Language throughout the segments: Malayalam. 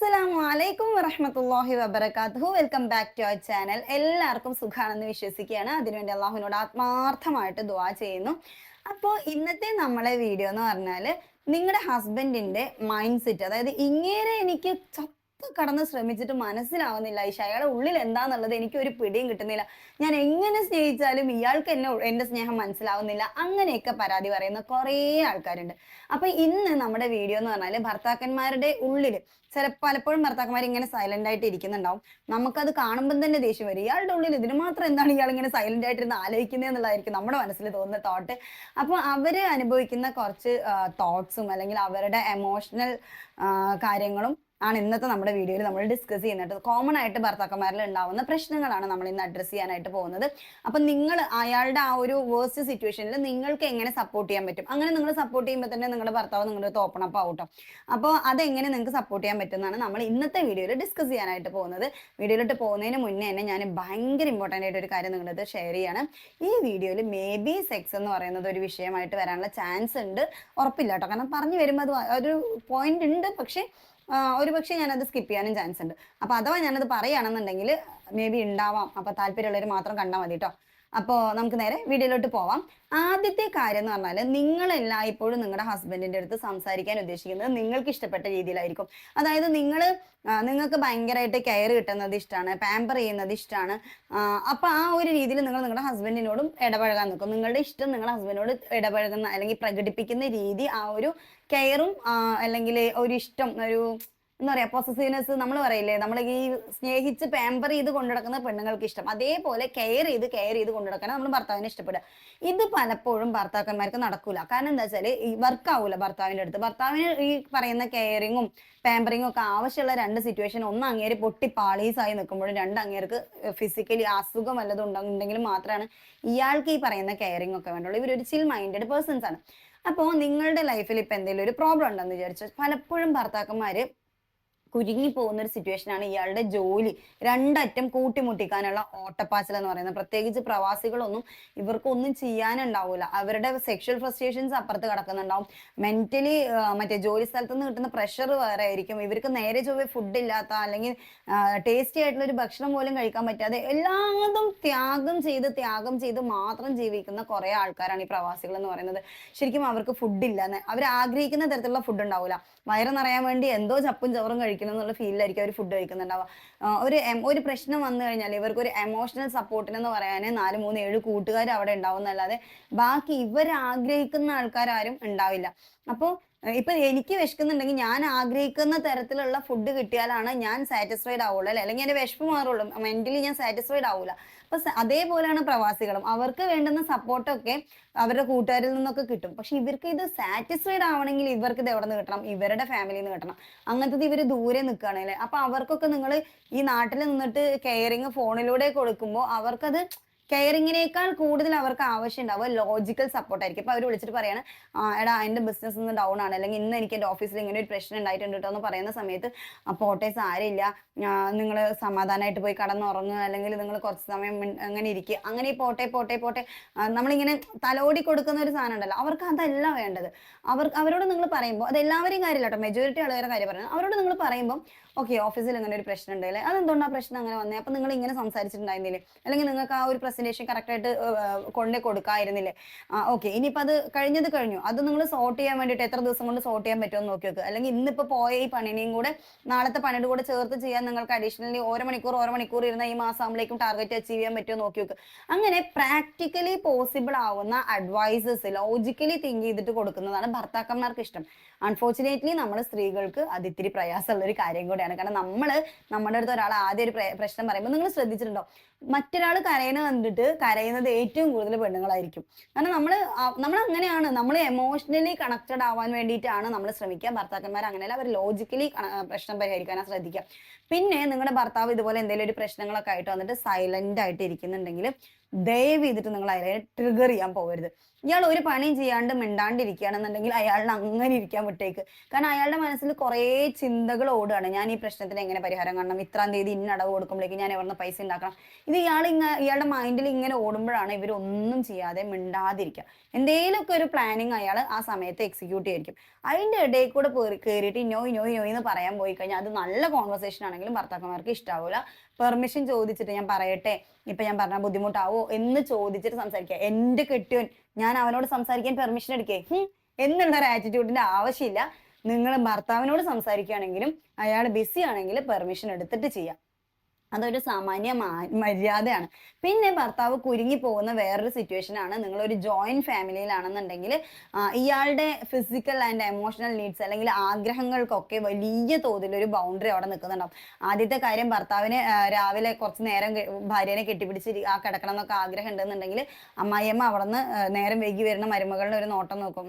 അസ്സലാമു അലൈക്കും വറഹമത്തല്ലാഹി വബർക്കാത്തു welcome back to our channel എല്ലാവർക്കും സുഖാണെന്ന് വിശ്വസിക്കുകയാണ്. അതിനുവേണ്ടി അള്ളാഹുവിനോട് ആത്മാർത്ഥമായിട്ട് ദുവാ ചെയ്യുന്നു. അപ്പോൾ ഇന്നത്തെ നമ്മളെ വീഡിയോ എന്ന് പറഞ്ഞാൽ നിങ്ങളുടെ ഹസ്ബൻഡിന്റെ മൈൻഡ് സെറ്റ് അതായത് ഇങ്ങനെ എനിക്ക് കടന്ന് ശ്രമിച്ചിട്ട് മനസ്സിലാവുന്നില്ല ഈ അയാളെ ഉള്ളിൽ എന്താന്നുള്ളത് എനിക്ക് ഒരു പിടിയും കിട്ടുന്നില്ല. ഞാൻ എങ്ങനെ സ്നേഹിച്ചാലും ഇയാൾക്ക് എന്നെ എന്റെ സ്നേഹം മനസ്സിലാവുന്നില്ല. അങ്ങനെയൊക്കെ പരാതി പറയുന്ന കുറേ ആൾക്കാരുണ്ട്. അപ്പൊ ഇന്ന് നമ്മുടെ വീഡിയോ എന്ന് പറഞ്ഞാൽ ഭർത്താക്കന്മാരുടെ ഉള്ളിൽ ചില പലപ്പോഴും ഭർത്താക്കന്മാർ ഇങ്ങനെ സൈലന്റ് ആയിട്ട് ഇരിക്കുന്നുണ്ടാവും. നമുക്കത് കാണുമ്പോൾ തന്നെ ദേഷ്യം വരും. ഇയാളുടെ ഉള്ളിൽ ഇതിന് മാത്രം എന്താണ് ഇയാൾ ഇങ്ങനെ സൈലന്റ് ആയിട്ടിരുന്ന് ആലോചിക്കുന്നത് എന്നുള്ളതായിരിക്കും നമ്മുടെ മനസ്സിൽ തോന്നുന്ന തോട്ട് അപ്പോൾ അവർ അനുഭവിക്കുന്ന കുറച്ച് തോട്ട്സും അല്ലെങ്കിൽ അവരുടെ എമോഷണൽ കാര്യങ്ങളും ആണ് ഇന്നത്തെ നമ്മുടെ വീഡിയോയിൽ നമ്മൾ ഡിസ്കസ് ചെയ്യുന്നത്. കോമൺ ആയിട്ട് ഭർത്താക്കന്മാരിൽ ഉണ്ടാവുന്ന പ്രശ്നങ്ങളാണ് നമ്മൾ ഇന്ന് അഡ്രസ്സ് ചെയ്യാനായിട്ട് പോകുന്നത്. അപ്പൊ നിങ്ങൾ അയാളുടെ ആ ഒരു വേഴ്സ്റ്റ് സിറ്റുവേഷനിൽ നിങ്ങൾക്ക് എങ്ങനെ സപ്പോർട്ട് ചെയ്യാൻ പറ്റും? അങ്ങനെ നിങ്ങൾ സപ്പോർട്ട് ചെയ്യുമ്പോൾ തന്നെ നിങ്ങളുടെ ഭർത്താവ് നിങ്ങളുടെ അടുത്ത് ഓപ്പൺ അപ്പ് ആവട്ടോ അപ്പോൾ അതെങ്ങനെ നിങ്ങൾക്ക് സപ്പോർട്ട് ചെയ്യാൻ പറ്റുന്നതാണ് നമ്മൾ ഇന്നത്തെ വീഡിയോയിൽ ഡിസ്കസ് ചെയ്യാനായിട്ട് പോകുന്നത്. വീഡിയോയിലോട്ട് പോകുന്നതിന് മുന്നേ തന്നെ ഞാൻ ഭയങ്കര ഇമ്പോർട്ടന്റ് ആയിട്ട് ഒരു കാര്യം നിങ്ങളുടെ ഷെയർ ചെയ്യാണ്. ഈ വീഡിയോയിൽ മേ ബി സെക്സ് എന്ന് പറയുന്നത് ഒരു വിഷയമായിട്ട് വരാനുള്ള ചാൻസ് ഉണ്ട്. ഉറപ്പില്ല കേട്ടോ കാരണം പറഞ്ഞു വരുമ്പോൾ അത് ഒരു പോയിന്റ് ഉണ്ട്. പക്ഷേ ഒരു പക്ഷേ ഞാനത് സ്കിപ്പ് ചെയ്യാനും ചാൻസ് ഉണ്ട്. അപ്പൊ അഥവാ ഞാനത് പറയുകയാണെന്നുണ്ടെങ്കിൽ മേ ബി ഉണ്ടാവാം. അപ്പൊ താല്പര്യമുള്ളവർ മാത്രം കണ്ടാൽ മതി കേട്ടോ അപ്പോൾ നമുക്ക് നേരെ വീഡിയോയിലോട്ട് പോവാം. ആദ്യത്തെ കാര്യം എന്ന് പറഞ്ഞാൽ നിങ്ങൾ എല്ലായ്പ്പോഴും നിങ്ങളുടെ ഹസ്ബൻഡിന്റെ അടുത്ത് സംസാരിക്കാൻ ഉദ്ദേശിക്കുന്നത് നിങ്ങൾക്ക് ഇഷ്ടപ്പെട്ട രീതിയിലായിരിക്കും. അതായത് നിങ്ങൾ നിങ്ങൾക്ക് ഭയങ്കരമായിട്ട് കെയർ കിട്ടുന്നത് ഇഷ്ടമാണ് പാമ്പർ ചെയ്യുന്നത് ഇഷ്ടമാണ് അപ്പൊ ആ ഒരു രീതിയിൽ നിങ്ങൾ നിങ്ങളുടെ ഹസ്ബൻഡിനോടും ഇടപഴകാൻ നിൽക്കും. നിങ്ങളുടെ ഇഷ്ടം നിങ്ങളുടെ ഹസ്ബൻഡിനോട് ഇടപഴകുന്ന അല്ലെങ്കിൽ പ്രകടിപ്പിക്കുന്ന രീതി ആ ഒരു കെയറും അല്ലെങ്കിൽ ഒരു ഇഷ്ടം ഒരു എന്താ പറയാ പൊസസീവ്നെസ് നമ്മൾ പറയില്ലേ? നമ്മൾ ഈ സ്നേഹിച്ച് പാമ്പർ ചെയ്ത് കൊണ്ടുനടക്കുന്ന പെണ്ണുങ്ങൾക്ക് ഇഷ്ടം. അതേപോലെ കെയർ ചെയ്ത് കെയർ ചെയ്ത് കൊണ്ടുനടക്കണം നമ്മൾ ഭർത്താവിനെ ഇഷ്ടപ്പെടുക. ഇത് പലപ്പോഴും ഭർത്താക്കന്മാർക്ക് നടക്കൂല. കാരണം എന്താ വെച്ചാൽ ഈ വർക്ക് ആവൂല ഭർത്താവിന്റെ അടുത്ത്. ഭർത്താവിന് ഈ പറയുന്ന കെയറിങ്ങും പാമ്പറിങ്ങും ഒക്കെ ആവശ്യമുള്ള രണ്ട് സിറ്റുവേഷൻ ഒന്ന് അങ്ങേര് പൊട്ടി പാളീസായി നിൽക്കുമ്പോഴും രണ്ട് അങ്ങേർക്ക് ഫിസിക്കലി അസുഖം വല്ലതും ഉണ്ടെങ്കിൽ മാത്രമാണ് ഇയാൾക്ക് ഈ പറയുന്ന കെയറിംഗ് ഒക്കെ വേണ്ടുള്ളൂ. ഇവരൊരു ചിൽ മൈൻഡഡ് പേഴ്സൺസ് ആണ്. അപ്പോൾ നിങ്ങളുടെ ലൈഫിൽ ഇപ്പൊ എന്തെങ്കിലും ഒരു പ്രോബ്ലം ഉണ്ടെന്ന് വിചാരിച്ചു പലപ്പോഴും ഭർത്താക്കന്മാര് കുരുങ്ങി പോകുന്ന ഒരു സിറ്റുവേഷൻ ആണ് ഇയാളുടെ ജോലി. രണ്ടറ്റം കൂട്ടിമുട്ടിക്കാനുള്ള ഓട്ടപ്പാച്ചൽ എന്ന് പറയുന്നത്. പ്രത്യേകിച്ച് പ്രവാസികളൊന്നും ഇവർക്കൊന്നും ചെയ്യാനുണ്ടാവില്ല അവരുടെ സെക്ഷൽ ഫ്രസ്ട്രേഷൻസ് അപ്പുറത്ത് കിടക്കുന്നുണ്ടാവും. മെന്റലി മറ്റേ ജോലി സ്ഥലത്ത് നിന്ന് കിട്ടുന്ന പ്രഷർ വേറെ ആയിരിക്കും. ഇവർക്ക് നേരെ ചൊവ്വേ ഫുഡ് ഇല്ലാത്ത അല്ലെങ്കിൽ ടേസ്റ്റി ആയിട്ടുള്ള ഒരു ഭക്ഷണം പോലും കഴിക്കാൻ പറ്റാതെ എല്ലാതും ത്യാഗം ചെയ്ത് ത്യാഗം ചെയ്ത് മാത്രം ജീവിക്കുന്ന കുറെ ആൾക്കാരാണ് ഈ പ്രവാസികൾ എന്ന് പറയുന്നത്. ശരിക്കും അവർക്ക് ഫുഡ് ഇല്ല അവർ ആഗ്രഹിക്കുന്ന തരത്തിലുള്ള ഫുഡ് ഉണ്ടാവില്ല വയറ് നിറയാൻ വേണ്ടി എന്തോ ചപ്പും ചവറും കഴിക്കണം എന്നുള്ള ഫീലിലായിരിക്കും അവർ ഫുഡ് കഴിക്കുന്നുണ്ടാവുക. ഒരു ഒരു പ്രശ്നം വന്നു കഴിഞ്ഞാൽ ഇവർക്ക് ഒരു എമോഷണൽ സപ്പോർട്ടിന് എന്ന് പറയാൻ നാല് മൂന്ന് ഏഴ് കൂട്ടുകാർ അവിടെ ഉണ്ടാവും എന്നല്ലാതെ ബാക്കി ഇവർ ആഗ്രഹിക്കുന്ന ആൾക്കാരും ഉണ്ടാവില്ല. അപ്പോൾ ഇപ്പൊ എനിക്ക് വിശക്കുന്നുണ്ടെങ്കിൽ ഞാൻ ആഗ്രഹിക്കുന്ന തരത്തിലുള്ള ഫുഡ് കിട്ടിയാലാണ് ഞാൻ സാറ്റിസ്ഫൈഡ് ആവുള്ളൂ അല്ലെ? അല്ലെങ്കിൽ എന്റെ വിശപ്പ് മാറുള്ളൂ. മെന്റലി ഞാൻ സാറ്റിസ്ഫൈഡ് ആവൂല. അപ്പൊ അതേപോലെയാണ് പ്രവാസികളും. അവർക്ക് വേണ്ടുന്ന സപ്പോർട്ടൊക്കെ അവരുടെ കൂട്ടുകാരിൽ നിന്നൊക്കെ കിട്ടും. പക്ഷെ ഇവർക്ക് ഇത് സാറ്റിസ്ഫൈഡ് ആവണമെങ്കിൽ ഇവർക്ക് ഇത് എവിടെ നിന്ന് കിട്ടണം? ഇവരുടെ ഫാമിലിയിൽ നിന്ന് കിട്ടണം. അങ്ങനത്തെ ഇവർ ദൂരെ നിൽക്കുകയാണല്ലേ അപ്പൊ അവർക്കൊക്കെ നിങ്ങൾ ഈ നാട്ടിൽ നിന്നിട്ട് കെയറിങ് ഫോണിലൂടെ കൊടുക്കുമ്പോൾ അവർക്കത് കെയറിങ്ങിനേക്കാൾ കൂടുതൽ അവർക്ക് ആവശ്യം ഉണ്ടാവുക ലോജിക്കൽ സപ്പോർട്ട് ആയിരിക്കും. ഇപ്പൊ അവർ വിളിച്ചിട്ട് പറയാണ് എടാ എന്റെ ബിസിനസ് ഒന്ന് ഡൗൺ ആണ്. അല്ലെങ്കിൽ ഇന്ന് എനിക്ക് എന്റെ ഓഫീസിൽ ഇങ്ങനെ ഒരു പ്രശ്നം ഉണ്ടായിട്ടുണ്ട് കേട്ടോ എന്ന് പറയുന്ന സമയത്ത് പോട്ടെ ആരില്ല നിങ്ങൾ സമാധാനമായിട്ട് പോയി കടന്നുറങ്ങുക. അല്ലെങ്കിൽ നിങ്ങൾ കുറച്ച് സമയം അങ്ങനെ ഇരിക്കുക. അങ്ങനെ പോട്ടെ പോട്ടെ പോട്ടെ. നമ്മളിങ്ങനെ തലോടി കൊടുക്കുന്ന ഒരു സാധനം ഉണ്ടല്ലോ. അവർക്ക് അതല്ല വേണ്ടത്. അവർ അവരോട് നിങ്ങൾ പറയുമ്പോൾ അത് എല്ലാവരെയും കാര്യമില്ല കേട്ടോ മെജോറിറ്റി ആളുകളുടെ കാര്യം പറയുന്നത്. അവരോട് നിങ്ങൾ പറയുമ്പോൾ ഓക്കെ ഓഫീസിൽ അങ്ങനെ ഒരു പ്രശ്നം ഉണ്ടല്ലേ അതെന്തുകൊണ്ടാണ് പ്രശ്നം അങ്ങനെ വന്നത് അപ്പൊ നിങ്ങൾ ഇങ്ങനെ സംസാരിച്ചിട്ടുണ്ടായിരുന്നില്ലേ? അല്ലെങ്കിൽ നിങ്ങൾക്ക് ആ ഒരു പ്രസന്റേഷൻ കറക്റ്റ് ആയിട്ട് കൊണ്ടേ കൊടുക്കായിരുന്നില്ലേ? ഓക്കെ ഇനിയിപ്പോൾ അത് കഴിഞ്ഞത് കഴിഞ്ഞു. അത് നിങ്ങൾ സോർട്ട് ചെയ്യാൻ വേണ്ടിയിട്ട് എത്ര ദിവസം കൊണ്ട് സോർട്ട് ചെയ്യാൻ പറ്റുമെന്ന് നോക്കി വെക്കുക അല്ലെങ്കിൽ ഇന്നിപ്പോൾ പോയ ഈ പണിനെയും കൂടെ നാളത്തെ പണിയുടെ കൂടെ ചേർത്ത് ചെയ്യാൻ നിങ്ങൾക്ക് അഡീഷണലി ഓരോ മണിക്കൂർ ഓരോ മണിക്കൂർ ഇരുന്ന ഈ മാസം ആകുമ്പോഴേക്കും ടാർഗറ്റ് അച്ചീവ് ചെയ്യാൻ പറ്റുമോ നോക്കി വെക്കുക അങ്ങനെ പ്രാക്ടിക്കലി പോസിബിൾ ആവുന്ന അഡ്വൈസസ് ലോജിക്കലി തിങ്ക് ചെയ്തിട്ട് കൊടുക്കുന്നതാണ് ഭർത്താക്കന്മാർക്ക് ഇഷ്ടം. അൺഫോർച്ചുനേറ്റ്ലി നമ്മൾ സ്ത്രീകൾക്ക് അത് ഇത്തിരി പ്രയാസമുള്ള ഒരു കാര്യം കൂടെയാണ്. കാരണം നമ്മൾ നമ്മുടെ അടുത്ത് ഒരാൾ ആദ്യം ഒരു പ്രശ്നം പറയുമ്പോൾ നിങ്ങൾ ശ്രദ്ധിച്ചിട്ടുണ്ടോ? മറ്റൊരാൾ കരയുന്നത് കണ്ടിട്ട് കരയുന്നത് ഏറ്റവും കൂടുതൽ പെണ്ണുങ്ങളായിരിക്കും. കാരണം നമ്മൾ നമ്മൾ അങ്ങനെയാണ് നമ്മൾ എമോഷണലി കണക്റ്റഡ് ആവാൻ വേണ്ടിയിട്ടാണ് നമ്മൾ ശ്രമിക്കുക. ഭർത്താക്കന്മാർ അങ്ങനെയല്ല അവർ ലോജിക്കലി പ്രശ്നം പരിഹരിക്കാനാണ് ശ്രദ്ധിക്കുക. പിന്നെ നിങ്ങളുടെ ഭർത്താവ് ഇതുപോലെ എന്തെങ്കിലും ഒരു പ്രശ്നങ്ങളൊക്കെ ആയിട്ട് വന്നിട്ട് സൈലന്റ് ആയിട്ട് ഇരിക്കുന്നുണ്ടെങ്കിൽ ദയവ് ചെയ്തിട്ട് നിങ്ങൾ അയാളെ ട്രിഗർ ചെയ്യാൻ പോകരുത്. ഇയാൾ ഒരു പണിയും ചെയ്യാണ്ട് മിണ്ടാണ്ടിരിക്കുകയാണെന്നുണ്ടെങ്കിൽ അയാളിനെ അങ്ങനെ ഇരിക്കാൻ വിട്ടേക്ക്. കാരണം അയാളുടെ മനസ്സിൽ കുറേ ചിന്തകൾ ഓടുകയാണ്. ഞാൻ ഈ പ്രശ്നത്തിന് എങ്ങനെ പരിഹാരം കാണണം? ഇത്രാം തീയതി ഇന്ന അടവ് കൊടുക്കുമ്പോഴേക്ക് ഞാൻ എവിടെ പൈസ ഉണ്ടാക്കണം? ഇത് ഇയാൾ ഇങ്ങനെ ഇയാളുടെ മൈൻഡിൽ ഇങ്ങനെ ഓടുമ്പോഴാണ് ഇവരൊന്നും ചെയ്യാതെ മിണ്ടാതിരിക്കുക. എന്തെങ്കിലുമൊക്കെ ഒരു പ്ലാനിങ് അയാൾ ആ സമയത്ത് എക്സിക്യൂട്ട് ചെയ്തിരിക്കും. അതിന്റെ ഇടയിൽ കൂടെ കയറിയിട്ട് നോയ് നോയ് നോയ് എന്ന് പറയാൻ പോയി കഴിഞ്ഞാൽ അത് നല്ല കോൺവെർസേഷൻ ആണെങ്കിലും ഭർത്താക്കന്മാർക്ക് ഇഷ്ടാവില്ല പെർമിഷൻ ചോദിച്ചിട്ട് ഞാൻ പറയട്ടെ? ഇപ്പൊ ഞാൻ പറഞ്ഞ ബുദ്ധിമുട്ടാവോ? എന്ന് ചോദിച്ചിട്ട് സംസാരിക്കുക എന്റെ കെട്ടിയോൻ ഞാൻ അവനോട് സംസാരിക്കാൻ പെർമിഷൻ എടുക്കേ? എന്നുള്ള ഒരു ആറ്റിറ്റ്യൂഡിന്റെ ആവശ്യമില്ല. നിങ്ങൾ ഭർത്താവിനോട് സംസാരിക്കുകയാണെങ്കിലും അയാൾ ബിസി ആണെങ്കിൽ പെർമിഷൻ എടുത്തിട്ട് ചെയ്യാം. അതൊരു സാമാന്യ മര്യാദയാണ്. പിന്നെ ഭർത്താവ് കുരുങ്ങി പോകുന്ന വേറൊരു സിറ്റുവേഷൻ ആണ്. നിങ്ങൾ ഒരു ജോയിന്റ് ഫാമിലിയിലാണെന്നുണ്ടെങ്കിൽ ഇയാളുടെ ഫിസിക്കൽ ആൻഡ് എമോഷണൽ നീഡ്സ് അല്ലെങ്കിൽ ആഗ്രഹങ്ങൾക്കൊക്കെ വലിയ തോതിൽ ഒരു ബൗണ്ടറി അവിടെ നിൽക്കുന്നുണ്ടാവും. ആദ്യത്തെ കാര്യം ഭർത്താവിന് രാവിലെ കുറച്ച് നേരം ഭാര്യനെ കെട്ടിപ്പിടിച്ച് ആ കിടക്കണം എന്നൊക്കെ ആഗ്രഹം ഉണ്ടെന്നുണ്ടെങ്കിൽ അമ്മായിയമ്മ അവിടെ നിന്ന് നേരം വൈകി വരുന്ന മരുമകളുടെ ഒരു നോട്ടം നോക്കും.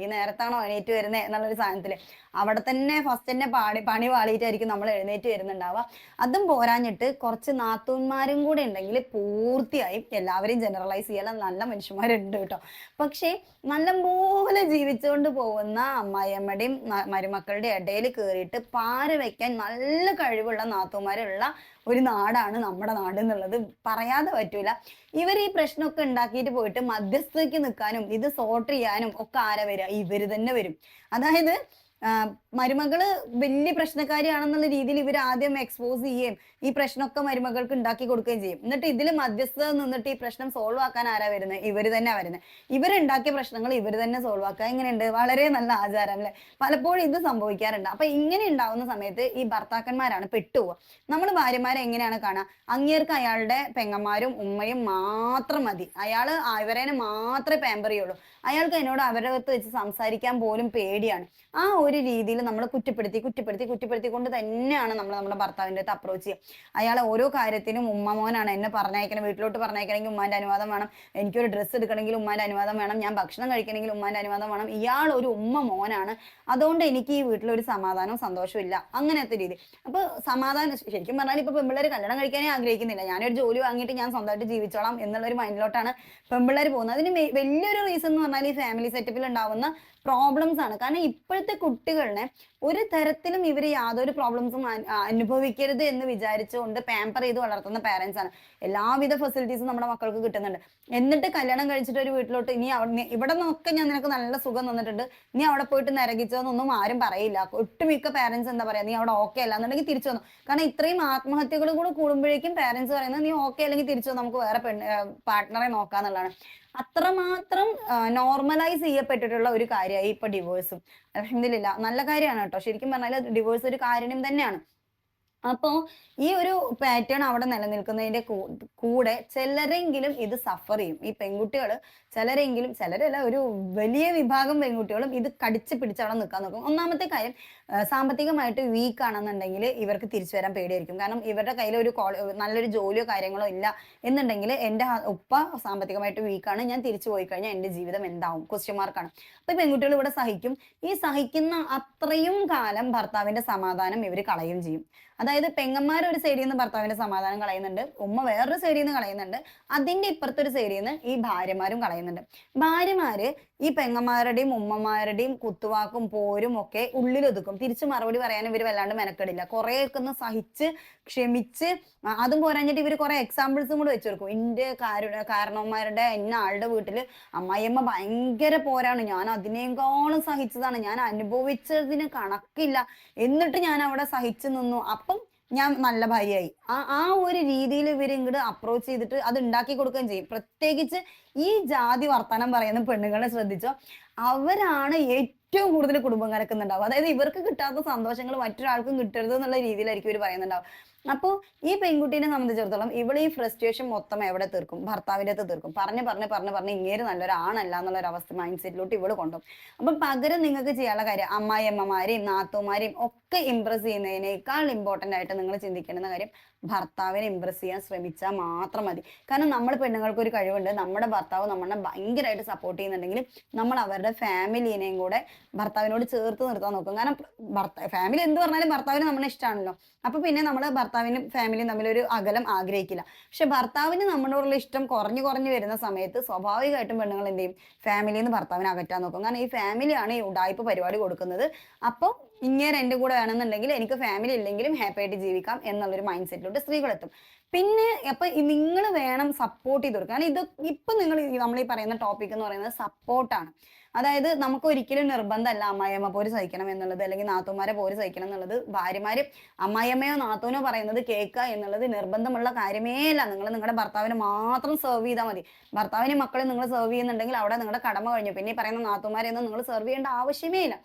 ഈ നേരത്താണോ എണീറ്റ് വരുന്നത് എന്നുള്ളൊരു സാധനത്തിൽ അവിടെ തന്നെ ഫസ്റ്റ് തന്നെ പാടി പണി പാളിയിട്ടായിരിക്കും നമ്മൾ എഴുന്നേറ്റ് വരുന്നുണ്ടാവുക. അതും പോരാഞ്ഞിട്ട് കുറച്ച് നാത്തൂന്മാരും കൂടെ ഉണ്ടെങ്കിൽ പൂർത്തിയായും എല്ലാവരെയും ജനറലൈസ് ചെയ്യാൻ നല്ല മനുഷ്യന്മാരുണ്ട് കേട്ടോ. പക്ഷേ നല്ലപോലെ ജീവിച്ചുകൊണ്ട് പോകുന്ന അമ്മായിയമ്മയുടെയും മരുമക്കളുടെ ഇടയിൽ കയറിയിട്ട് പാര വെക്കാൻ നല്ല കഴിവുള്ള നാത്തൂന്മാരുള്ള ഒരു നാടാണ് നമ്മുടെ നാട് എന്നുള്ളത് പറയാതെ പറ്റൂല. ഇവർ ഈ പ്രശ്നമൊക്കെ ഉണ്ടാക്കിയിട്ട് പോയിട്ട് മധ്യസ്ഥയ്ക്ക് നിൽക്കാനും ഇത് സോർട്ട് ചെയ്യാനും ഒക്കെ ആരെ വരിക? ഇവർ തന്നെ വരും. അതായത് മരുമകൾ വലിയ പ്രശ്നക്കാരിയാണെന്നുള്ള രീതിയിൽ ഇവർ ആദ്യം എക്സ്പോസ് ചെയ്യുകയും ഈ പ്രശ്നമൊക്കെ മരുമകൾക്ക് ഉണ്ടാക്കി കൊടുക്കുകയും ചെയ്യും. എന്നിട്ട് ഇതിൽ മധ്യസ്ഥത നിന്നിട്ട് ഈ പ്രശ്നം സോൾവ് ആക്കാൻ ആരാ വരുന്നത്? ഇവർ തന്നെ വരുന്നത്. ഇവരുണ്ടാക്കിയ പ്രശ്നങ്ങൾ ഇവർ തന്നെ സോൾവ് ആക്കുക. ഇങ്ങനെയുണ്ട് വളരെ നല്ല ആചാരം അല്ലെ? പലപ്പോഴും ഇത് സംഭവിക്കാറുണ്ട്. അപ്പൊ ഇങ്ങനെ ഉണ്ടാവുന്ന സമയത്ത് ഈ ഭർത്താക്കന്മാരാണ് പെട്ടുപോവുക. നമ്മൾ ഭാര്യമാരെ എങ്ങനെയാണ് കാണുക? അങ്ങേർക്ക് അയാളുടെ പെങ്ങന്മാരും ഉമ്മയും മാത്രം മതി. അയാൾ ഇവരേനെ മാത്രമേ പേമ്പറിയുള്ളൂ അയാൾക്ക് എന്നോട് അവരുടെ അടുത്ത് വെച്ച് സംസാരിക്കാൻ പോലും പേടിയാണ്. ആ ഒരു രീതിയിൽ നമ്മൾ കുറ്റപ്പെടുത്തി കുറ്റപ്പെടുത്തി കുറ്റപ്പെടുത്തി കൊണ്ട് തന്നെയാണ് നമ്മൾ നമ്മുടെ ഭർത്താവിന്റെ അടുത്ത് അപ്രോച്ച് ചെയ്യുക. അയാൾ ഓരോ കാര്യത്തിനും ഉമ്മ മോനാണ് എന്നെ പറഞ്ഞയക്കണം വീട്ടിലോട്ട് പറഞ്ഞയക്കണമെങ്കിൽ ഉമ്മാന്റെ അനുവാദം വേണം. എനിക്കൊരു ഡ്രസ്സ് എടുക്കണമെങ്കിൽ ഉമ്മാന്റെ അനുവാദം വേണം. ഞാൻ ഭക്ഷണം കഴിക്കണമെങ്കിൽ ഉമ്മാന്റെ അനുവാദം വേണം. ഇയാൾ ഒരു ഉമ്മ മോനാണ്. അതുകൊണ്ട് എനിക്ക് ഈ വീട്ടിലൊരു സമാധാനവും സന്തോഷവും ഇല്ല. അങ്ങനത്തെ രീതി. അപ്പൊ സമാധാനം ശരിക്കും പറഞ്ഞാൽ ഇപ്പൊ പെമ്പിള്ളേർ കല്യാണം കഴിക്കാനേ ആഗ്രഹിക്കുന്നില്ല. ഞാനൊരു ജോലി വാങ്ങിയിട്ട് ഞാൻ സ്വന്തമായിട്ട് ജീവിച്ചോളാം എന്നുള്ള ഒരു മൈൻഡിലോട്ടാണ് പെമ്പിള്ളേർ പോകുന്നത്. അതിന് വലിയൊരു റീസൺ എന്ന് പറഞ്ഞാൽ ഈ ഫാമിലി സെറ്റപ്പിൽ ഉണ്ടാവുന്ന പ്രോബ്ലംസ് ആണ്. കാരണം ഇപ്പോഴത്തെ കുട്ടികളിനെ ഒരു തരത്തിലും ഇവർ യാതൊരു പ്രോബ്ലംസും അനുഭവിക്കരുത് എന്ന് വിചാരിച്ചുകൊണ്ട് പാമ്പർ ചെയ്ത് വളർത്തുന്ന പാരന്റ്സ് ആണ്. എല്ലാവിധ ഫെസിലിറ്റീസും നമ്മുടെ മക്കൾക്ക് കിട്ടുന്നുണ്ട്. എന്നിട്ട് കല്യാണം കഴിച്ചിട്ട് ഒരു വീട്ടിലോട്ട് ഇനി ഇവിടെ നിന്നൊക്കെ ഞാൻ നിനക്ക് നല്ല സുഖം തന്നിട്ടുണ്ട്. നീ അവിടെ പോയിട്ട് നരകിച്ചതെന്നൊന്നും ആരും പറയില്ല. ഒട്ടുമിക്ക പാരന്റ്സ് എന്താ പറയാ നീ അവിടെ ഓക്കെ അല്ല എന്നുണ്ടെങ്കിൽ തിരിച്ചു വന്നു. കാരണം ഇത്രയും ആത്മഹത്യകൾ കൂടെ കൂടുമ്പോഴേക്കും പാരന്റ്സ് പറയുന്നത് നീ ഓക്കെ അല്ലെങ്കിൽ തിരിച്ചു നമുക്ക് വേറെ പെണ്ണ് പാർട്ട്ണറെ നോക്കാന്നുള്ളതാണ്. അത്രമാത്രം നോർമലൈസ് ചെയ്യപ്പെട്ടിട്ടുള്ള ഒരു കാര്യമായി ഇപ്പൊ ഡിവോഴ്സും അലഹമില്ല നല്ല കാര്യമാണ് കേട്ടോ. ശരിക്കും പറഞ്ഞാൽ ഡിവോഴ്സ് ഒരു കാര്യം തന്നെയാണ്. അപ്പോ ഈ ഒരു പാറ്റേൺ അവിടെ നിലനിൽക്കുന്നതിന്റെ കൂടെ ചിലരെങ്കിലും ഇത് സഫർ ചെയ്യും. ഈ പെൺകുട്ടികൾ ചിലരെങ്കിലും ചിലരല്ല ഒരു വലിയ വിഭാഗം പെൺകുട്ടികളും ഇത് കടിച്ച് പിടിച്ച് അവിടെ നിൽക്കാൻ നോക്കും. ഒന്നാമത്തെ കാര്യം സാമ്പത്തികമായിട്ട് വീക്ക് ആണെന്നുണ്ടെങ്കിൽ ഇവർക്ക് തിരിച്ചു വരാൻ പേടിയായിരിക്കും. കാരണം ഇവരുടെ കയ്യിൽ ഒരു നല്ലൊരു ജോലിയോ കാര്യങ്ങളോ ഇല്ല എന്നുണ്ടെങ്കിൽ എന്റെ ഉപ്പ സാമ്പത്തികമായിട്ട് വീക്കാണ് ഞാൻ തിരിച്ചു പോയി കഴിഞ്ഞാൽ എന്റെ ജീവിതം എന്താവും? ക്വസ്റ്റ്യൻ മാർക്കാണ് അപ്പൊ പെൺകുട്ടികൾ ഇവിടെ സഹിക്കും. ഈ സഹിക്കുന്ന അത്രയും കാലം ഭർത്താവിന്റെ സമാധാനം ഇവർ കളയും ചെയ്യും. അതായത് പെങ്ങന്മാർ ഒരു സൈഡിൽ നിന്ന് ഭർത്താവിന്റെ സമാധാനം കളയുന്നുണ്ട്. ഉമ്മ വേറൊരു സൈഡിൽ നിന്ന് കളയുന്നുണ്ട്. അതിന്റെ ഇപ്പുറത്തൊരു സൈഡിൽ നിന്ന് ഈ ഭാര്യമാരും കളയുന്നുണ്ട്. ഭാര്യമാര് ഈ പെങ്ങന്മാരുടെയും ഉമ്മമാരുടെയും കുത്തുവാക്കും പോരും ഒക്കെ ഉള്ളിലൊതുക്കും. തിരിച്ചു മറുപടി പറയാൻ ഇവർ വല്ലാണ്ട് മെനക്കെടില്ല. കുറേയൊക്കെ ഒന്ന് സഹിച്ച് ക്ഷമിച്ച് അതും പോരാഞ്ഞിട്ട് ഇവർ കുറെ എക്സാമ്പിൾസും കൂടെ വെച്ചെടുക്കും എന്റെ കാരുടെ കാരണവന്മാരുടെ എന്ന ആളുടെ വീട്ടിൽ അമ്മായിയമ്മ ഭയങ്കര പോരാണ്. ഞാൻ അതിനേക്കാളും സഹിച്ചതാണ്. ഞാൻ അനുഭവിച്ചതിന് കണക്കില്ല. എന്നിട്ട് ഞാൻ അവിടെ സഹിച്ചു നിന്നു. അപ്പം ഞാൻ നല്ല ഭാര്യയായി. ആ ആ ഒരു രീതിയിൽ ഇവർ ഇങ്ങോട്ട് അപ്രോച്ച് ചെയ്തിട്ട് അത് ഉണ്ടാക്കി കൊടുക്കുകയും ചെയ്യും. പ്രത്യേകിച്ച് ഈ ജാതി വർത്തമാനം പറയുന്ന പെണ്ണുങ്ങളെ ശ്രദ്ധിച്ചോ അവരാണ് ഏറ്റവും കൂടുതൽ കുടുംബം കലക്കുന്നുണ്ടാവും അതായത് ഇവർക്ക് കിട്ടാത്ത സന്തോഷങ്ങൾ മറ്റൊരാൾക്കും കിട്ടരുത് എന്നുള്ള രീതിയിലായിരിക്കും ഇവർ പറയുന്നുണ്ടാവും അപ്പോൾ ഈ പെൺകുട്ടീനെ സംബന്ധിച്ചിടത്തോളം ഇവിടെ ഈ ഫ്രസ്ട്രേഷൻ മൊത്തം എവിടെ തീർക്കും? ഭർത്താവിന്റെ അടുത്ത് തീർക്കും. പറഞ്ഞ് പറഞ്ഞ് പറഞ്ഞ് പറഞ്ഞ് ഇങ്ങേര് നല്ലൊരാണല്ല എന്നുള്ള ഒരു അവസ്ഥ മൈൻഡ് സെറ്റിലോട്ട് ഇവൾ കൊണ്ടുപോകും അപ്പം പകരം നിങ്ങൾക്ക് ചെയ്യാനുള്ള കാര്യം അമ്മായിയമ്മമാരെയും നാത്തുമാരെയും ഒക്കെ ഇമ്പ്രസ് ചെയ്യുന്നതിനേക്കാൾ ഇമ്പോർട്ടന്റ് ആയിട്ട് നിങ്ങൾ ചിന്തിക്കേണ്ടുന്ന കാര്യം ഭർത്താവിനെ ഇമ്പ്രസ് ചെയ്യാൻ ശ്രമിച്ചാൽ മാത്രം മതി. കാരണം നമ്മൾ പെണ്ണുങ്ങൾക്ക് ഒരു കഴിവുണ്ട്. നമ്മുടെ ഭർത്താവ് നമ്മളെ ഭയങ്കരമായിട്ട് സപ്പോർട്ട് ചെയ്യുന്നുണ്ടെങ്കിൽ നമ്മൾ അവരുടെ ഫാമിലിനെയും കൂടെ ഭർത്താവിനോട് ചേർത്ത് നിർത്താൻ നോക്കും. കാരണം ഭർത്താവ് ഫാമിലി എന്ത് പറഞ്ഞാലും ഭർത്താവിന് നമ്മളെ ഇഷ്ടമാണല്ലോ അപ്പൊ പിന്നെ നമ്മൾ ഭർത്താവ് ഭർത്താവിനും ഫാമിലിയും തമ്മിൽ ഒരു അകലം ആഗ്രഹിക്കില്ല. പക്ഷെ ഭർത്താവിന് നമ്മളോടുള്ള ഇഷ്ടം കുറഞ്ഞു കുറഞ്ഞു വരുന്ന സമയത്ത് സ്വാഭാവികമായിട്ടും പെണ്ണുങ്ങൾ എന്ത് ചെയ്യും? ഫാമിലിയിൽ നിന്ന് ഭർത്താവിനെ അകറ്റാൻ നോക്കും. കാരണം ഈ ഫാമിലിയാണ് ഈ ഉടായ്പ പരിപാടി കൊടുക്കുന്നത്. അപ്പോൾ ഇങ്ങനെ എന്റെ കൂടെ വേണമെന്നുണ്ടെങ്കിൽ എനിക്ക് ഫാമിലി ഇല്ലെങ്കിലും ഹാപ്പി ആയിട്ട് ജീവിക്കാം എന്നുള്ളൊരു മൈൻഡ് സെറ്റിലോട്ട് സ്ത്രീകൾ എത്തും പിന്നെ അപ്പൊ നിങ്ങൾ വേണം സപ്പോർട്ട് ചെയ്ത് കൊടുക്കുക കാരണം ഇത് ഇപ്പൊ നിങ്ങൾ നമ്മൾ ഈ പറയുന്ന ടോപ്പിക് എന്ന് പറയുന്നത് സപ്പോർട്ടാണ് അതായത് നമുക്ക് ഒരിക്കലും നിർബന്ധമല്ല അമ്മായിയമ്മ പോര് സഹിക്കണം എന്നുള്ളത് അല്ലെങ്കിൽ നാത്തുമാരെ പോര് സഹിക്കണം എന്നുള്ളത്. ഭാര്യമാര് അമ്മായിയമ്മയോ നാത്തൂനോ പറയുന്നത് കേൾക്കുക എന്നുള്ളത് നിർബന്ധമുള്ള കാര്യമേ അല്ല. നിങ്ങൾ നിങ്ങളുടെ ഭർത്താവിന് മാത്രം സെർവ് ചെയ്താൽ മതി. ഭർത്താവിനെ മക്കളെ നിങ്ങൾ സെർവ് ചെയ്യുന്നുണ്ടെങ്കിൽ അവിടെ നിങ്ങളുടെ കടമ കഴിഞ്ഞു. പിന്നെ ഈ പറയുന്ന നാത്തുമാരെയൊന്നും നിങ്ങൾ സെർവ് ചെയ്യേണ്ട ആവശ്യമേ ഇല്ല.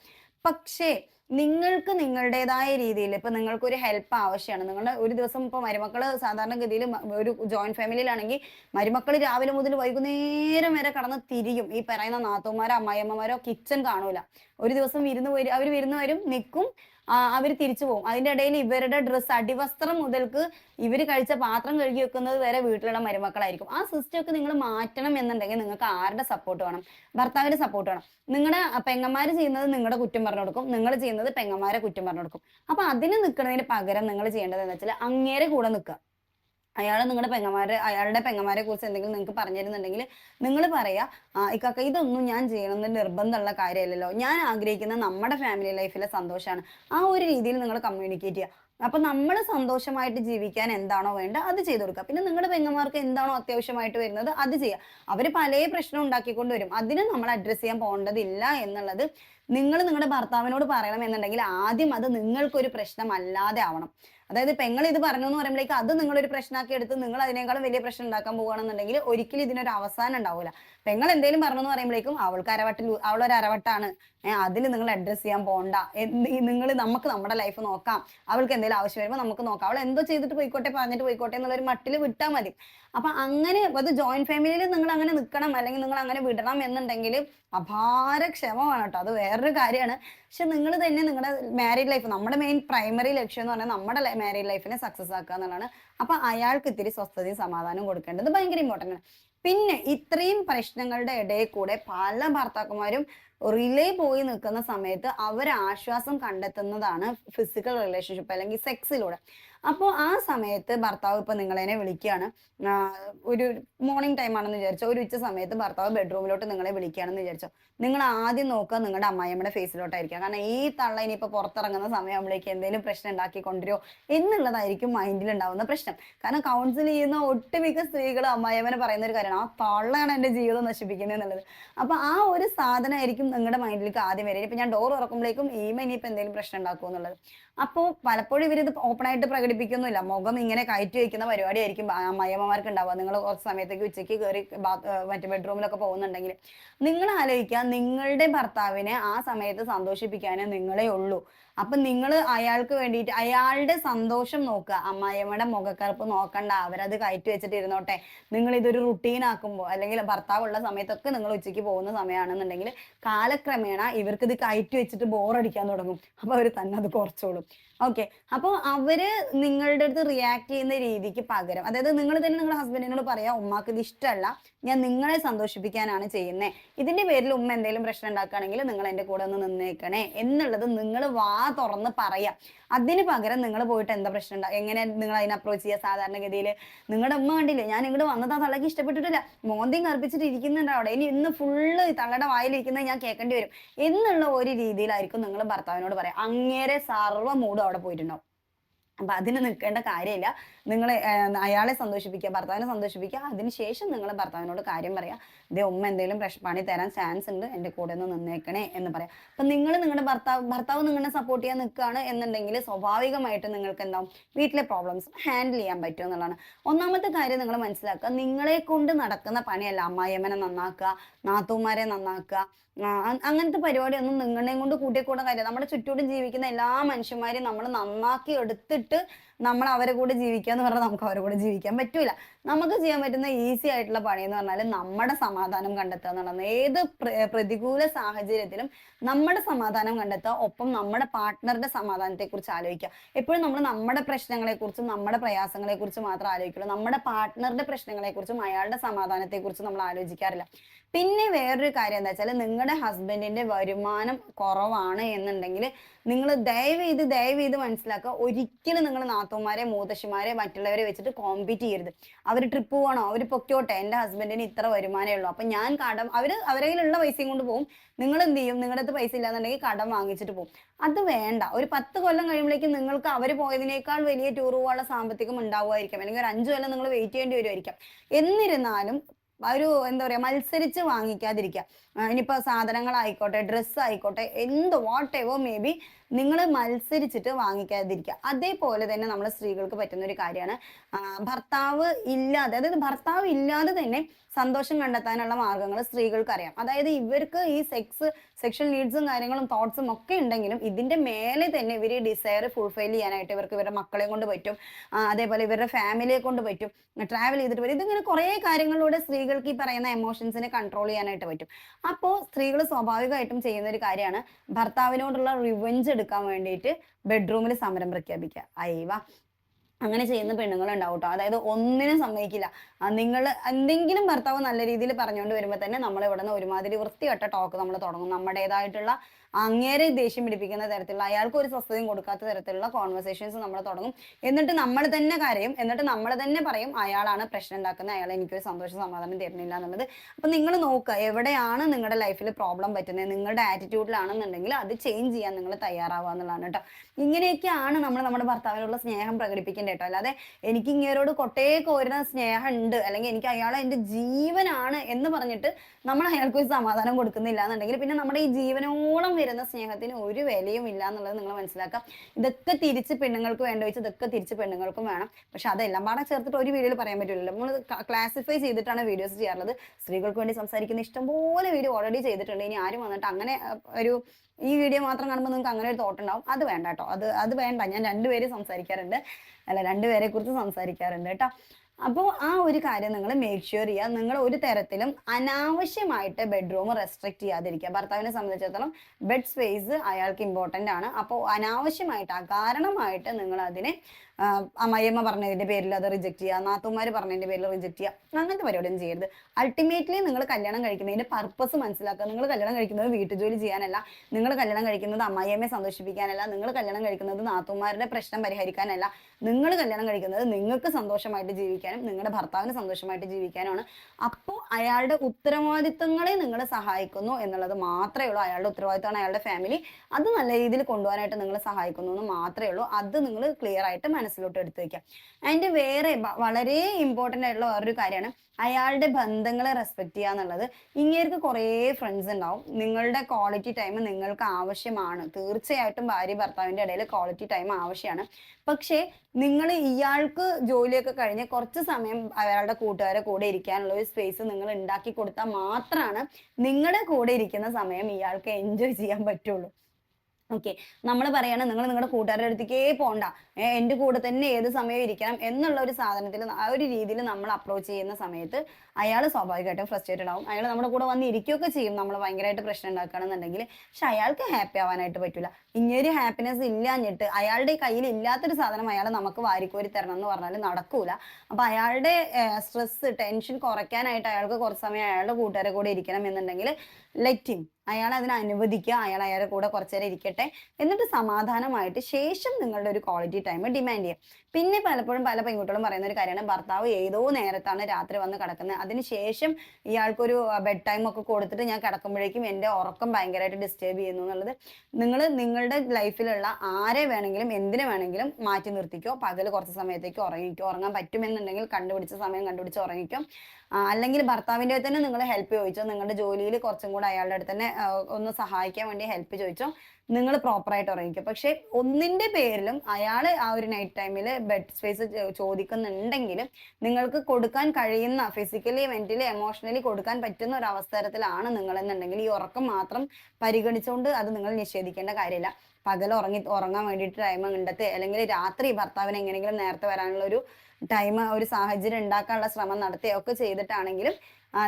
പക്ഷേ നിങ്ങൾക്ക് നിങ്ങളുടേതായ രീതിയിൽ ഇപ്പൊ നിങ്ങൾക്ക് ഒരു ഹെൽപ്പ് ആവശ്യമാണ് നിങ്ങളുടെ ഒരു ദിവസം ഇപ്പൊ മരുമക്കൾ സാധാരണഗതിയിൽ ഒരു ജോയിന്റ് ഫാമിലിയിലാണെങ്കിൽ മരുമക്കൾ രാവിലെ മുതൽ വൈകുന്നേരം വരെ കടന്ന് തിരിയും. ഈ പറയുന്ന നാത്തൂമാരോ അമ്മായിയമ്മമാരോ കിച്ചൺ കാണൂല. ഒരു ദിവസം വിരുന്ന് വരും അവർ വിരുന്ന് വരും നിൽക്കും അവർ തിരിച്ചു പോകും. അതിന്റെ ഇടയിൽ ഇവരുടെ ഡ്രസ്സ് അടിവസ്ത്രം മുതൽക്ക് ഇവർ കഴിച്ച പാത്രം കഴുകി വെക്കുന്നത് വരെ വീട്ടിലുള്ള മരുമക്കളായിരിക്കും. ആ സിസ്റ്റം ഒക്കെ നിങ്ങൾ മാറ്റണം എന്നുണ്ടെങ്കിൽ നിങ്ങൾക്ക് ആരുടെ സപ്പോർട്ട് വേണം? ഭർത്താവിന്റെ സപ്പോർട്ട് വേണം. നിങ്ങളുടെ പെങ്ങന്മാര് ചെയ്യുന്നത് നിങ്ങളുടെ കുറ്റം പറഞ്ഞു കൊടുക്കും. നിങ്ങൾ ചെയ്യുന്നത് പെങ്ങന്മാരെ കുറ്റം പറഞ്ഞു കൊടുക്കും. അപ്പൊ അതിന് നിൽക്കുന്നതിന് പകരം നിങ്ങൾ ചെയ്യേണ്ടത് എന്ന് വെച്ചാൽ അങ്ങേരെ കൂടെ നിൽക്കുക. അയാൾ നിങ്ങളുടെ പെങ്ങന്മാരെ അയാളുടെ പെങ്ങമാരെ കുറിച്ച് എന്തെങ്കിലും നിങ്ങൾക്ക് പറഞ്ഞു തരുന്നുണ്ടെങ്കിൽ നിങ്ങൾ പറയാ "ആ, ഇക്കാക്ക ഇതൊന്നും ഞാൻ ചെയ്യണമെന്ന് നിർബന്ധമുള്ള കാര്യമല്ലല്ലോ ഞാൻ ആഗ്രഹിക്കുന്ന നമ്മുടെ ഫാമിലി ലൈഫിലെ സന്തോഷമാണ് ആ ഒരു രീതിയിൽ നിങ്ങൾ കമ്മ്യൂണിക്കേറ്റ് ചെയ്യുക അപ്പൊ നമ്മൾ സന്തോഷമായിട്ട് ജീവിക്കാൻ എന്താണോ വേണ്ട അത് ചെയ്തു കൊടുക്കുക പിന്നെ നിങ്ങളുടെ പെങ്ങമാർക്ക് എന്താണോ അത്യാവശ്യമായിട്ട് വരുന്നത് അത് ചെയ്യുക അവർ പല പ്രശ്നം ഉണ്ടാക്കിക്കൊണ്ട് വരും. അതിന് നമ്മൾ അഡ്രസ്സ് ചെയ്യാൻ പോകേണ്ടതില്ല എന്നുള്ളത് നിങ്ങൾ നിങ്ങളുടെ ഭർത്താവിനോട് പറയണം എന്നുണ്ടെങ്കിൽ ആദ്യം അത് നിങ്ങൾക്കൊരു പ്രശ്നമല്ലാതെ ആവണം. അതായത് പെങ്ങൾ ഇത് പറഞ്ഞു എന്ന് പറയുമ്പോഴേക്ക് അത് നിങ്ങളൊരു പ്രശ്നമാക്കി എടുത്ത് നിങ്ങൾ അതിനേക്കാളും വലിയ പ്രശ്നം ഉണ്ടാക്കാൻ പോകുകയാണെന്നുണ്ടെങ്കിൽ ഒരിക്കലും ഇതിനൊരു അവസാനം ഉണ്ടാവില്ല പെങ്ങൾ എന്തെങ്കിലും പറഞ്ഞു എന്ന് പറയുമ്പോഴേക്കും അവൾക്ക് അരവട്ടിൽ അവളൊരു അരവട്ടാണ്. അതിൽ നിങ്ങൾ അഡ്രസ്സ് ചെയ്യാൻ പോകണ്ട നിങ്ങൾ നമുക്ക് നമ്മുടെ ലൈഫ് നോക്കാം. അവൾക്ക് എന്തെങ്കിലും ആവശ്യം വരുമ്പോൾ നമുക്ക് നോക്കാം. അവൾ എന്തോ ചെയ്തിട്ട് പോയിക്കോട്ടെ പറഞ്ഞിട്ട് പോയിക്കോട്ടെ എന്നുള്ളൊരു മട്ടിൽ വിട്ടാൽ മതി. അപ്പൊ അങ്ങനെ അത് ജോയിന്റ് ഫാമിലിയിൽ നിങ്ങൾ അങ്ങനെ നിൽക്കണം അല്ലെങ്കിൽ നിങ്ങൾ അങ്ങനെ വിടണം എന്നുണ്ടെങ്കിൽ അപാര ക്ഷമമാണ് കേട്ടോ. അത് വേറൊരു കാര്യമാണ്. പക്ഷെ നിങ്ങൾ തന്നെ നിങ്ങളുടെ മാരീഡ് ലൈഫ് നമ്മുടെ മെയിൻ പ്രൈമറി ലക്ഷ്യം എന്ന് പറഞ്ഞാൽ നമ്മുടെ മാരീഡ് ലൈഫിനെ സക്സസ് ആക്കുക എന്നുള്ളതാണ്. അപ്പൊ അയാൾക്ക് ഇത്തിരി സ്വസ്ഥതയും സമാധാനവും കൊടുക്കേണ്ടത് ഭയങ്കര ഇമ്പോർട്ടന്റ് ആണ്. പിന്നെ ഇത്രയും പ്രശ്നങ്ങളുടെ ഇടയിൽ കൂടെ പല ഭർത്താക്കന്മാരും റിലേ പോയി നിൽക്കുന്ന സമയത്ത് അവർ ആശ്വാസം കണ്ടെത്തുന്നതാണ് ഫിസിക്കൽ റിലേഷൻഷിപ്പ് അല്ലെങ്കിൽ സെക്സിലൂടെ അപ്പോൾ ആ സമയത്ത് ഭർത്താവ് ഇപ്പൊ നിങ്ങളെന്നെ വിളിക്കുകയാണ്. ഒരു മോർണിംഗ് ടൈം ആണെന്ന് വിചാരിച്ചോ. ഒരു ഉച്ച സമയത്ത് ഭർത്താവ് ബെഡ്റൂമിലോട്ട് നിങ്ങളെ വിളിക്കുകയാണെന്ന് വിചാരിച്ചോ. നിങ്ങൾ ആദ്യം നോക്കുക നിങ്ങളുടെ അമ്മായിയമ്മയുടെ ഫേസിലോട്ടായിരിക്കുക കാരണം ഈ തള്ള ഇനിയിപ്പോൾ പുറത്തിറങ്ങുന്ന സമയമാകുമ്പോഴേക്ക് എന്തെങ്കിലും പ്രശ്നം ഉണ്ടാക്കി കൊണ്ടുവരുമോ എന്നുള്ളതായിരിക്കും മൈൻഡിൽ ഉണ്ടാവുന്ന പ്രശ്നം. കാരണം കൗൺസിൽ ചെയ്യുന്ന ഒട്ടുമിക്ക സ്ത്രീകൾ അമ്മായിയമ്മനെ പറയുന്ന ഒരു കാര്യമാണ് ആ തള്ളയാണ് എന്റെ ജീവിതം നശിപ്പിക്കുന്നത് എന്നുള്ളത്. അപ്പൊ ആ ഒരു സാധനമായിരിക്കും നിങ്ങളുടെ മൈൻഡിലേക്ക് ആദ്യം വരിക. ഇപ്പൊ ഞാൻ ഡോർ തുറക്കുമ്പോഴേക്കും ഈമ ഇനിയിപ്പോൾ എന്തെങ്കിലും പ്രശ്നം ഉണ്ടാക്കുമോ എന്നുള്ളത്. അപ്പോൾ പലപ്പോഴും ഇവരിത് ഓപ്പൺ ആയിട്ട് പ്രകടിപ്പിക്കുന്നില്ല മുഖം ഇങ്ങനെ കയറ്റി വെക്കുന്ന പരിപാടിയായിരിക്കും അമ്മായിയമ്മമാർക്ക് ഉണ്ടാവുക. നിങ്ങൾ കുറച്ച് സമയത്തേക്ക് ഉച്ചയ്ക്ക് കയറി മറ്റേ ബെഡ്റൂമിലൊക്കെ പോകുന്നുണ്ടെങ്കിൽ നിങ്ങൾ ആലോചിക്കുക നിങ്ങളുടെ ഭർത്താവിനെ ആ സമയത്ത് സന്തോഷിപ്പിക്കാനേ നിങ്ങളേ ഉള്ളൂ. അപ്പൊ നിങ്ങൾ അയാൾക്ക് വേണ്ടിയിട്ട് അയാളുടെ സന്തോഷം നോക്കുക. അമ്മായിയമ്മയുടെ മുഖക്കറുപ്പ് നോക്കണ്ട. അവരത് കയറ്റി വെച്ചിട്ട് ഇരുന്നോട്ടെ നിങ്ങൾ ഇതൊരു റുട്ടീൻ ആക്കുമ്പോൾ അല്ലെങ്കിൽ ഭർത്താവ് ഉള്ള സമയത്തൊക്കെ നിങ്ങൾ ഉച്ചയ്ക്ക് പോകുന്ന സമയമാണെന്നുണ്ടെങ്കിൽ കാലക്രമേണ ഇവർക്ക് ഇത് കയറ്റി വെച്ചിട്ട് ബോറടിക്കാൻ തുടങ്ങും. അപ്പൊ അവർ തന്നെ അത് കുറച്ചോളും. ഓക്കെ അപ്പോൾ അവർ നിങ്ങളുടെ അടുത്ത് റിയാക്ട് ചെയ്യുന്ന രീതിക്ക് പകരം അതായത് നിങ്ങൾ തന്നെ നിങ്ങളുടെ ഹസ്ബൻഡിനോട് പറയാ ഉമ്മാക്ക് ഇത് ഇഷ്ടമല്ല ഞാൻ നിങ്ങളെ സന്തോഷിപ്പിക്കാനാണ് ചെയ്യുന്നത് ഇതിന്റെ പേരിൽ ഉമ്മ എന്തെങ്കിലും പ്രശ്നം ഉണ്ടാക്കുകയാണെങ്കിൽ നിങ്ങൾ എന്റെ കൂടെ ഒന്ന് നിന്നേക്കണേ. എന്നുള്ളത് നിങ്ങൾ വാ തുറന്ന് പറയാം. അതിന് പകരം നിങ്ങൾ പോയിട്ട് എന്താ പ്രശ്നം ഉണ്ടാകും എങ്ങനെ നിങ്ങൾ അതിനെ അപ്രോച്ച് ചെയ്യുക? സാധാരണഗതിയിൽ നിങ്ങളുടെ ഉമ്മ കണ്ടില്ലേ? ഞാൻ ഇങ്ങോട്ട് വന്നത് ആ ഇഷ്ടപ്പെട്ടിട്ടില്ല. മോന്തി കറുപ്പിച്ചിട്ട് ഇരിക്കുന്നുണ്ട് അവിടെ. ഇനി ഇന്ന് ഫുള്ള് തള്ളയുടെ വായിലിരിക്കുന്നത് ഞാൻ കേൾക്കേണ്ടി വരും. എന്നുള്ള ഒരു രീതിയിലായിരിക്കും നിങ്ങൾ ഭർത്താവിനോട് പറയാം. അങ്ങേരെ സർവ മൂടും അവിടെ പോയിട്ടുണ്ടാവും. അപ്പൊ അതിന് നിൽക്കേണ്ട കാര്യമില്ല. നിങ്ങൾ അയാളെ സന്തോഷിപ്പിക്കുക ഭർത്താവിനെ സന്തോഷിപ്പിക്കുക അതിനുശേഷം നിങ്ങൾ ഭർത്താവിനോട് കാര്യം പറയാം. ഇതേ ഉമ്മ എന്തെങ്കിലും പ്രശ്ന പണി തരാൻ ചാൻസ് ഉണ്ട് എന്റെ കൂടെ ഒന്ന് നിന്നേക്കണേ എന്ന് പറയാം. അപ്പം നിങ്ങൾ നിങ്ങളുടെ ഭർത്താവ് ഭർത്താവ് നിങ്ങളെ സപ്പോർട്ട് ചെയ്യാൻ നിൽക്കുകയാണ് എന്നുണ്ടെങ്കിൽ സ്വാഭാവികമായിട്ട് നിങ്ങൾക്ക് എന്താവും? വീട്ടിലെ പ്രോബ്ലംസ് ഹാൻഡിൽ ചെയ്യാൻ പറ്റും എന്നുള്ളതാണ്. ഒന്നാമത്തെ കാര്യം നിങ്ങൾ മനസ്സിലാക്കുക നിങ്ങളെ കൊണ്ട് നടക്കുന്ന പണിയല്ല അമ്മായിയമ്മനെ നന്നാക്കുക നാത്തൂമാരെ നന്നാക്കുക അങ്ങനത്തെ പരിപാടിയൊന്നും നിങ്ങളെയും കൊണ്ട് കൂട്ടിക്കൂടാൻ കാര്യം നമ്മുടെ ചുറ്റോടും ജീവിക്കുന്ന എല്ലാ മനുഷ്യന്മാരെയും നമ്മൾ നന്നാക്കി എടുത്തിട്ട് നമ്മൾ അവരെ കൂടെ ജീവിക്കുക എന്ന് പറഞ്ഞാൽ നമുക്ക് അവരുടെ കൂടെ ജീവിക്കാൻ പറ്റൂല. നമുക്ക് ചെയ്യാൻ പറ്റുന്ന ഈസി ആയിട്ടുള്ള പണി എന്ന് പറഞ്ഞാൽ നമ്മുടെ സമാധാനം കണ്ടെത്തുക എന്നുള്ളത് ഏത് പ്രതികൂല സാഹചര്യത്തിലും നമ്മുടെ സമാധാനം കണ്ടെത്തുക ഒപ്പം നമ്മുടെ പാർട്ട്ണറുടെ സമാധാനത്തെ കുറിച്ച് ആലോചിക്കുക. എപ്പോഴും നമ്മൾ നമ്മുടെ പ്രശ്നങ്ങളെ കുറിച്ചും നമ്മുടെ പ്രയാസങ്ങളെ കുറിച്ച് മാത്രം ആലോചിക്കുള്ളൂ. നമ്മുടെ പാർട്ട്ണറുടെ പ്രശ്നങ്ങളെ കുറിച്ചും അയാളുടെ സമാധാനത്തെ കുറിച്ചും നമ്മൾ ആലോചിക്കാറില്ല. പിന്നെ വേറൊരു കാര്യം എന്താ വെച്ചാൽ നിങ്ങളുടെ ഹസ്ബൻഡിന്റെ വരുമാനം കുറവാണ് എന്നുണ്ടെങ്കിൽ നിങ്ങൾ ദയവ് ചെയ്ത് ദയവ് ചെയ്ത് മനസ്സിലാക്കുക ഒരിക്കലും നിങ്ങൾ നാത്തൂമാരെ മൂത്തശ്ശിമാരെ മറ്റുള്ളവരെ വെച്ചിട്ട് കോമ്പീറ്റ് ചെയ്യരുത്. അവർ ട്രിപ്പ് പോകണോ അവർ പൊക്കോട്ടെ. എന്റെ ഹസ്ബൻഡിന് ഇത്ര വരുമാനമേ ഉള്ളൂ. അപ്പൊ ഞാൻ കടം അവർ അവരെ കയ്യിലുള്ള പൈസയും കൊണ്ട് പോകും നിങ്ങൾ എന്ത് ചെയ്യും? നിങ്ങളുടെ അടുത്ത് പൈസ ഇല്ലാന്നുണ്ടെങ്കിൽ കടം വാങ്ങിച്ചിട്ട് പോകും അത് വേണ്ട. ഒരു പത്ത് കൊല്ലം കഴിയുമ്പോഴേക്കും നിങ്ങൾക്ക് അവർ പോയതിനേക്കാൾ വലിയ ടൂർ പോകാനുള്ള സാമ്പത്തികം ഉണ്ടാവുമായിരിക്കാം. അല്ലെങ്കിൽ ഒരു അഞ്ചു കൊല്ലം നിങ്ങൾ വെയിറ്റ് ചെയ്യേണ്ടി വരുമായിരിക്കാം. എന്നിരുന്നാലും ഒരു എന്താ പറയാ മത്സരിച്ച് വാങ്ങിക്കാതിരിക്കുക ആ, ഇനിയിപ്പോ സാധനങ്ങളായിക്കോട്ടെ ഡ്രസ്സ് ആയിക്കോട്ടെ എന്ത് വാട്ട് എവർ മേ ബി നിങ്ങൾ മത്സരിച്ചിട്ട് വാങ്ങിക്കാതിരിക്കുക അതേപോലെ തന്നെ നമ്മൾ സ്ത്രീകൾക്ക് പറ്റുന്ന ഒരു കാര്യമാണ്. ഭർത്താവ് ഇല്ലാതെ അതായത് ഭർത്താവ് ഇല്ലാതെ തന്നെ സന്തോഷം കണ്ടെത്താനുള്ള മാർഗങ്ങൾ സ്ത്രീകൾക്ക് അറിയാം. അതായത് ഇവർക്ക് ഈ സെക്സ് സെക്ഷൽ നീഡ്സും കാര്യങ്ങളും തോട്ട്സും ഒക്കെ ഉണ്ടെങ്കിലും ഇതിന്റെ മേലെ തന്നെ ഇവർ ഡിസയർ ഫുൾഫിൽ ചെയ്യാനായിട്ട് ഇവർക്ക് ഇവരുടെ മക്കളെ കൊണ്ട് പറ്റും. അതേപോലെ ഇവരുടെ ഫാമിലിയെ കൊണ്ട് പറ്റും. ട്രാവൽ ചെയ്തിട്ട് പറ്റും. ഇതിങ്ങനെ കുറേ കാര്യങ്ങളിലൂടെ സ്ത്രീകൾക്ക് ഈ പറയുന്ന എമോഷൻസിനെ കൺട്രോൾ ചെയ്യാനായിട്ട് പറ്റും. അപ്പോൾ സ്ത്രീകൾ സ്വാഭാവികമായിട്ടും ചെയ്യുന്ന ഒരു കാര്യമാണ് ഭർത്താവിനോടുള്ള റിവെഞ്ച് എടുക്കാൻ വേണ്ടിയിട്ട് ബെഡ്റൂമിൽ സമരം പ്രഖ്യാപിക്കുക. അയവ അങ്ങനെ ചെയ്യുന്ന പെണ്ണുങ്ങളുണ്ടാവും കേട്ടോ അതായത് ഒന്നിനും സമ്മതിക്കില്ല. നിങ്ങൾ എന്തെങ്കിലും ഭർത്താവ് നല്ല രീതിയിൽ പറഞ്ഞുകൊണ്ട് വരുമ്പോൾ തന്നെ നമ്മൾ ഇവിടെ നിന്ന് ഒരുമാതിരി വൃത്തികെട്ട ടോക്ക് നമ്മൾ തുടങ്ങും. നമ്മുടേതായിട്ടുള്ള അങ്ങേരെ ദേഷ്യം പിടിപ്പിക്കുന്ന തരത്തിലുള്ള അയാൾക്ക് ഒരു സ്വസ്ഥതയും കൊടുക്കാത്ത തരത്തിലുള്ള കോൺവെർസേഷൻസ് നമ്മൾ തുടങ്ങും. എന്നിട്ട് നമ്മൾ തന്നെ കരയും എന്നിട്ട് നമ്മൾ തന്നെ പറയും അയാളാണ് പ്രശ്നം ഉണ്ടാക്കുന്നത് അയാൾ എനിക്കൊരു സന്തോഷം സമാധാനം തരുന്നില്ല എന്നുള്ളത്. അപ്പൊ നിങ്ങൾ നോക്കുക എവിടെയാണ് നിങ്ങളുടെ ലൈഫിൽ പ്രോബ്ലം പറ്റുന്നത്? നിങ്ങളുടെ ആറ്റിറ്റ്യൂഡിലാണെന്നുണ്ടെങ്കിൽ അത് ചേഞ്ച് ചെയ്യാൻ നിങ്ങൾ തയ്യാറാവുക എന്നുള്ളതാണ് കേട്ടോ. ഇങ്ങനെയൊക്കെയാണ് നമ്മൾ നമ്മുടെ ഭർത്താവിനുള്ള സ്നേഹം പ്രകടിപ്പിക്കേണ്ടത് കേട്ടോ. അല്ലാതെ എനിക്ക് ഇങ്ങേരോട് കൊട്ടേ കോരുന്ന സ്നേഹം ഉണ്ട് അല്ലെങ്കിൽ എനിക്ക് അയാളെ എന്റെ ജീവനാണ് എന്ന് പറഞ്ഞിട്ട് നമ്മൾ അയാൾക്ക് ഒരു സമാധാനം കൊടുക്കുന്നില്ല എന്നുണ്ടെങ്കിൽ പിന്നെ നമ്മുടെ ഈ ജീവനോളം വരുന്ന സ്നേഹത്തിന് ഒരു വിലയും ഇല്ല എന്നുള്ളത് നിങ്ങൾ മനസ്സിലാക്കാം. ഇതൊക്കെ തിരിച്ച് പെണ്ണുങ്ങൾക്ക് വേണ്ട വെച്ച് ഇതൊക്കെ തിരിച്ച് പെണ്ണുങ്ങൾക്കും വേണം. പക്ഷെ അതെല്ലാം പാടെ ചേർത്തിട്ട് ഒരു വീഡിയോയിൽ പറയാൻ പറ്റില്ലല്ലോ. നമ്മൾ ക്ലാസിഫൈ ചെയ്തിട്ടാണ് വീഡിയോസ് ചെയ്യാറുള്ളത്. സ്ത്രീകൾക്ക് വേണ്ടി സംസാരിക്കുന്ന ഇഷ്ടംപോലെ വീഡിയോ ഓൾറെഡി ചെയ്തിട്ടുണ്ട്. ഇനി ആരും വന്നിട്ട് അങ്ങനെ ഒരു ഈ വീഡിയോ മാത്രം കാണുമ്പോൾ നിങ്ങൾക്ക് അങ്ങനെ ഒരു തോട്ട് ഉണ്ടാവും. അത് വേണ്ട കേട്ടോ. അത് അത് വേണ്ട. ഞാൻ രണ്ടുപേരെ സംസാരിക്കാറുണ്ട്. അല്ല രണ്ടുപേരെ കുറിച്ച് സംസാരിക്കാറുണ്ട് കേട്ടോ. അപ്പോൾ ആ ഒരു കാര്യം നിങ്ങൾ മേക്ക് ഷുവർ ചെയ്യുക. നിങ്ങൾ ഒരു തരത്തിലും അനാവശ്യമായിട്ട് ബെഡ്റൂം റെസ്ട്രിക്ട് ചെയ്യാതിരിക്കുക. ഭർത്താവിനെ സംബന്ധിച്ചിടത്തോളം ബെഡ് സ്പേസ് അയാൾക്ക് ഇമ്പോർട്ടന്റ് ആണ്. അപ്പോൾ അനാവശ്യമായിട്ട് അകാരണമായിട്ട് നിങ്ങൾ അതിനെ ആ, അമ്മായിയമ്മ പറഞ്ഞതിന്റെ പേരിൽ അത് റിജക്ട് ചെയ്യുക നാത്തുമാര് പറഞ്ഞതിന്റെ പേരിൽ റിജക്ട് ചെയ്യുക അങ്ങനത്തെ പരിപാടിയൊന്നും ചെയ്യരുത്. അൾട്ടിമേറ്റ്ലി നിങ്ങൾ കല്യാണം കഴിക്കുന്നതിന്റെ പർപ്പസ് മനസ്സിലാക്കുക. നിങ്ങൾ കല്യാണം കഴിക്കുന്നത് വീട്ടുജോലി ചെയ്യാനല്ല നിങ്ങൾ കല്യാണം കഴിക്കുന്നത് അമ്മയമ്മയെ സന്തോഷിപ്പിക്കാനല്ല നിങ്ങൾ കല്യാണം കഴിക്കുന്നത് നാത്തുമാരുടെ പ്രശ്നം പരിഹരിക്കാനല്ല നിങ്ങൾ കല്യാണം കഴിക്കുന്നത് നിങ്ങൾക്ക് സന്തോഷമായിട്ട് ജീവിക്കാനും നിങ്ങളുടെ ഭർത്താവിന് സന്തോഷമായിട്ട് ജീവിക്കാനുമാണ്. അപ്പോൾ അയാളുടെ ഉത്തരവാദിത്തങ്ങളെ നിങ്ങൾ സഹായിക്കുന്നു എന്നുള്ളത് മാത്രമേ ഉള്ളൂ. അയാളുടെ ഉത്തരവാദിത്തമാണ് അയാളുടെ ഫാമിലി അത് നല്ല രീതിയിൽ കൊണ്ടുപോകാനായിട്ട് നിങ്ങൾ സഹായിക്കുന്നു എന്ന് മാത്രമേ ഉള്ളൂ. അത് നിങ്ങൾ ക്ലിയർ ആയിട്ട് മനസ്സിലോട്ട് എടുത്തു വെക്കാം. അതിന്റെ വേറെ വളരെ ഇമ്പോർട്ടന്റ് ആയിട്ടുള്ള വേറൊരു കാര്യമാണ് അയാളുടെ ബന്ധങ്ങളെ റെസ്പെക്ട് ചെയ്യുക എന്നുള്ളത്. ഇങ്ങേർക്ക് കുറേ ഫ്രണ്ട്സ് ഉണ്ടാവും. നിങ്ങളുടെ ക്വാളിറ്റി ടൈം നിങ്ങൾക്ക് ആവശ്യമാണ്. തീർച്ചയായിട്ടും ഭാര്യ ഭർത്താവിന്റെ ഇടയിൽ ക്വാളിറ്റി ടൈം ആവശ്യമാണ്. പക്ഷേ നിങ്ങൾ ഇയാൾക്ക് ജോലിയൊക്കെ കഴിഞ്ഞ് കുറച്ച് സമയം അയാളുടെ കൂട്ടുകാരെ കൂടെ ഇരിക്കാനുള്ള ഒരു സ്പേസ് നിങ്ങൾ ഉണ്ടാക്കി കൊടുത്താൽ മാത്രമാണ് നിങ്ങളുടെ കൂടെ ഇരിക്കുന്ന സമയം ഇയാൾക്ക് എൻജോയ് ചെയ്യാൻ പറ്റുള്ളൂ. ഓക്കെ നമ്മൾ പറയണം നിങ്ങൾ നിങ്ങളുടെ കൂട്ടുകാരുടെ അടുത്തേക്കേ പോണ്ട. എന്റെ കൂടെ തന്നെ ഏത് സമയവും ഇരിക്കണം എന്നുള്ള ഒരു സാധനത്തിൽ ആ ഒരു രീതിയിൽ നമ്മൾ അപ്രോച്ച് ചെയ്യുന്ന സമയത്ത് അയാൾ സ്വാഭാവികമായിട്ടും ഫ്രസ്ട്രേറ്റഡ് ആവും. അയാൾ നമ്മുടെ കൂടെ വന്ന് ഇരിക്കുകയൊക്കെ ചെയ്യും. നമ്മൾ ഭയങ്കരമായിട്ട് പ്രശ്നം ഉണ്ടാക്കുകയാണെന്നുണ്ടെങ്കിൽ പക്ഷെ അയാൾക്ക് ഹാപ്പി ആവാനായിട്ട് പറ്റില്ല ഇങ്ങനൊരു ഹാപ്പിനെസ് ഇല്ലാഞ്ഞിട്ട് അയാളുടെ കയ്യിൽ ഇല്ലാത്തൊരു സാധനം അയാൾ നമുക്ക് വാരിക്കോരി തരണം എന്ന് പറഞ്ഞാൽ നടക്കൂല. അപ്പൊ അയാളുടെ സ്ട്രെസ് ടെൻഷൻ കുറയ്ക്കാനായിട്ട് അയാൾക്ക് കുറച്ച് സമയം അയാളുടെ കൂട്ടുകാരെ കൂടെ ഇരിക്കണം എന്നുണ്ടെങ്കിൽ ലെറ്റ് അയാൾ അതിനെ അനുവദിക്കുക. അയാൾ അയാളുടെ കൂടെ കുറച്ചു നേരം ഇരിക്കട്ടെ. എന്നിട്ട് സമാധാനമായിട്ട് ശേഷം നിങ്ങളുടെ ഒരു ക്വാളിറ്റി ടൈം ഡിമാൻഡ് ചെയ്യുക പിന്നെ പലപ്പോഴും പല പെൺകുട്ടികളും പറയുന്ന ഒരു കാര്യമാണ്. ഭർത്താവ് ഏതോ നേരത്താണ് രാത്രി വന്ന് കിടക്കുന്നത്. അതിനുശേഷം ഇയാൾക്കൊരു ബെഡ് ടൈം ഒക്കെ കൊടുത്തിട്ട് ഞാൻ കിടക്കുമ്പോഴേക്കും എന്റെ ഉറക്കം ഭയങ്കരമായിട്ട് ഡിസ്റ്റേബ് ചെയ്യുന്നു എന്നുള്ളത്. നിങ്ങൾ നിങ്ങളുടെ ലൈഫിലുള്ള ആരെ വേണമെങ്കിലും എന്തിനു വേണമെങ്കിലും മാറ്റി നിർത്തിക്കോ. പകൽ കുറച്ച് സമയത്തേക്ക് ഉറങ്ങിക്കോ. ഉറങ്ങാൻ പറ്റുമെന്നുണ്ടെങ്കിൽ കണ്ടുപിടിച്ച സമയം കണ്ടുപിടിച്ച് ഉറങ്ങിക്കോ. അല്ലെങ്കിൽ ഭർത്താവിന്റെ തന്നെ നിങ്ങൾ ഹെൽപ്പ് ചോദിച്ചോ? നിങ്ങളുടെ ജോലിയിൽ കുറച്ചും കൂടെ അയാളുടെ അടുത്ത് തന്നെ ഒന്ന് സഹായിക്കാൻ വേണ്ടി ഹെൽപ്പ് ചോദിച്ചോ? നിങ്ങൾ പ്രോപ്പറായിട്ട് ഉറങ്ങിക്കും. പക്ഷെ ഒന്നിന്റെ പേരിലും അയാൾ ആ ഒരു നൈറ്റ് ടൈമിൽ ബെഡ് സ്പേസ് ചോദിക്കുന്നുണ്ടെങ്കിൽ നിങ്ങൾക്ക് കൊടുക്കാൻ കഴിയുന്ന ഫിസിക്കലി മെന്റലി എമോഷണലി കൊടുക്കാൻ പറ്റുന്ന ഒരു അവസരത്തിലാണ് നിങ്ങളെന്നുണ്ടെങ്കിൽ ഈ ഉറക്കം മാത്രം പരിഗണിച്ചുകൊണ്ട് അത് നിങ്ങൾ നിഷേധിക്കേണ്ട കാര്യമില്ല. പകൽ ഉറങ്ങി ഉറങ്ങാൻ വേണ്ടിയിട്ട് ടൈം കണ്ടെത്തി അല്ലെങ്കിൽ രാത്രി ഭർത്താവിന് എങ്ങനെയെങ്കിലും നേരത്തെ വരാനുള്ള ഒരു ടൈം ഒരു സാഹചര്യം ഉണ്ടാക്കാനുള്ള ശ്രമം നടത്തുകയൊക്കെ ചെയ്തിട്ടാണെങ്കിലും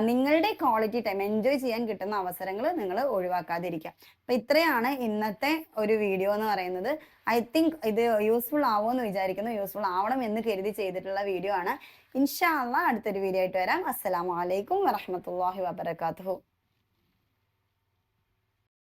നിങ്ങളുടെ ക്വാളിറ്റി ടൈം എൻജോയ് ചെയ്യാൻ കിട്ടുന്ന അവസരങ്ങൾ നിങ്ങൾ ഒഴിവാക്കാതിരിക്കുക. അപ്പൊ ഇത്രയാണ് ഇന്നത്തെ ഒരു വീഡിയോ എന്ന് പറയുന്നത്. ഐ തിങ്ക് ഇത് യൂസ്ഫുൾ ആവുമെന്ന് വിചാരിക്കുന്നു. യൂസ്ഫുൾ ആവണം എന്ന് കരുതി ചെയ്തിട്ടുള്ള വീഡിയോ ആണ്. ഇൻഷാല്ല അടുത്തൊരു വീഡിയോ ആയിട്ട് വരാം. അസ്സലാമു അലൈക്കും വറഹ്മത്തുള്ളാഹി വബറകാതുഹു.